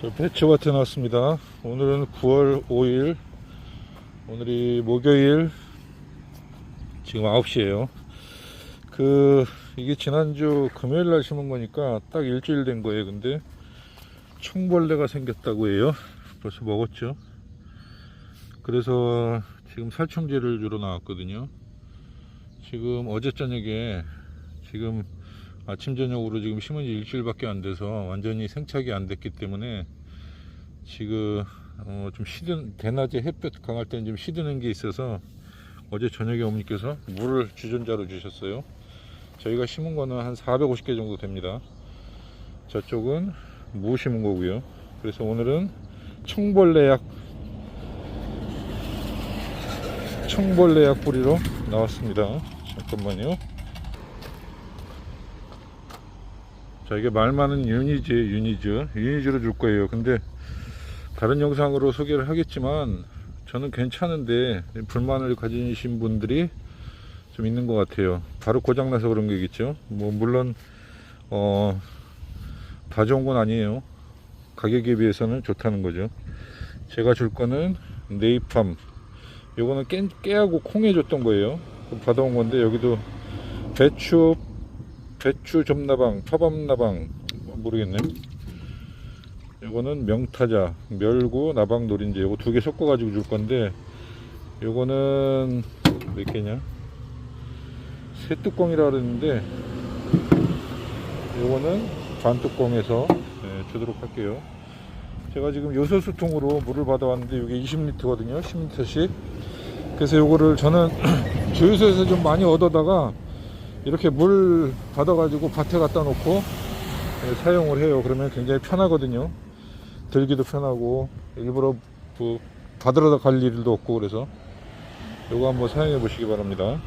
저 배추밭에 나왔습니다. 오늘은 9월 5일, 오늘이 목요일, 지금 9시에요. 그, 이게 지난주 금요일 날 심은 거니까 딱 일주일 된 거예요. 근데 총벌레가 생겼다고 해요. 벌써 먹었죠. 그래서 지금 살충제를 주러 나왔거든요. 지금 어제 저녁에 지금 아침 저녁으로 지금 심은 지 일주일밖에 안 돼서 완전히 생착이 안 됐기 때문에 지금 어, 좀 시든 대낮에 햇볕 강할 때는 좀 시드는 게 있어서 어제 저녁에 어머니께서 물을 주전자로 주셨어요. 저희가 심은 거는 한 450개 정도 됩니다. 저쪽은 무 심은 거고요. 그래서 오늘은 청벌레약 청벌레약 뿌리러 나왔습니다. 잠깐만요. 자 이게 말 많은 유니즈 유니즈. 유니즈로 줄 거예요. 근데 다른 영상으로 소개를 하겠지만 저는 괜찮은데 불만을 가지신 분들이 좀 있는 것 같아요. 바로 고장나서 그런 거겠죠? 뭐 물론 어, 다 좋은 건 아니에요. 가격에 비해서는 좋다는 거죠. 제가 줄 거는 네이팜. 요거는 깨, 깨하고 콩에 줬던 거예요. 받아온 건데 여기도 배추 배추 점나방, 파밤나방 모르겠네. 요거는 명타자, 멸구, 나방 노린재 요거 두 개 섞어 가지고 줄 건데 요거는 몇 개냐? 세 뚜껑이라 그랬는데 요거는 반 뚜껑에서 네, 주도록 할게요. 제가 지금 요소수통으로 물을 받아왔는데 이게 20리터거든요. 10리터씩. 그래서 요거를 저는 주유소에서 좀 많이 얻어다가 이렇게 물 받아가지고 밭에 갖다 놓고 예, 사용을 해요. 그러면 굉장히 편하거든요. 들기도 편하고 일부러 뭐 받으러 갈 일도 없고 그래서 이거 한번 사용해 보시기 바랍니다.